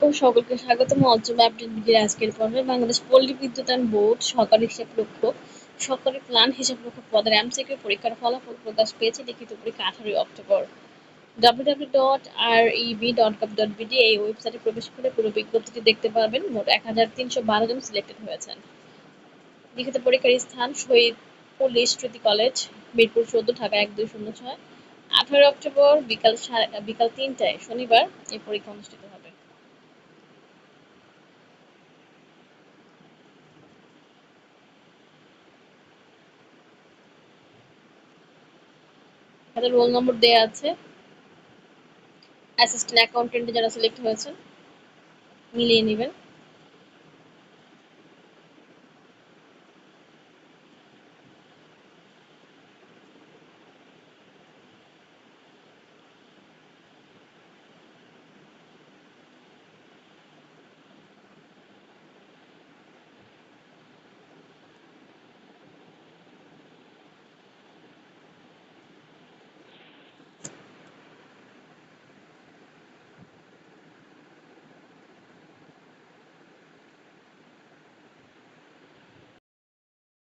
ও সকলকে স্বাগতম। আজকের পর্বে বাংলাদেশ পল্লী বিদ্যুতায়ন বোর্ড সরকারি হিসাবরক্ষক সরকারি প্ল্যান হিসাবরক্ষক পদের এমসিকিউ পরীক্ষার ফলাফল প্রকাশ পেয়েছে লিখিত পরীক্ষা আঠারোই অক্টোবর। www.reb.gov.bd এই ওয়েবসাইটে প্রবেশ করে পুরো বিজ্ঞপ্তিটি দেখতে পারবেন মোট এক হাজার তিনশো বারো জন সিলেক্টেড হয়েছেন। লিখিত পরীক্ষার স্থান শহীদ পুলিশ স্মৃতি কলেজ, মিরপুর চোদ্দ, ঢাকা এক দুই শূন্য ছয়। আঠারোই অক্টোবর বিকাল বিকাল তিনটায় শনিবার এই পরীক্ষা অনুষ্ঠিত হবে। তাদের রোল নম্বর দেয়া আছে। অ্যাসিস্ট্যান্ট অ্যাকাউন্টেন্টে যারা সিলেক্ট হয়েছে মিলিয়ে নেবেন।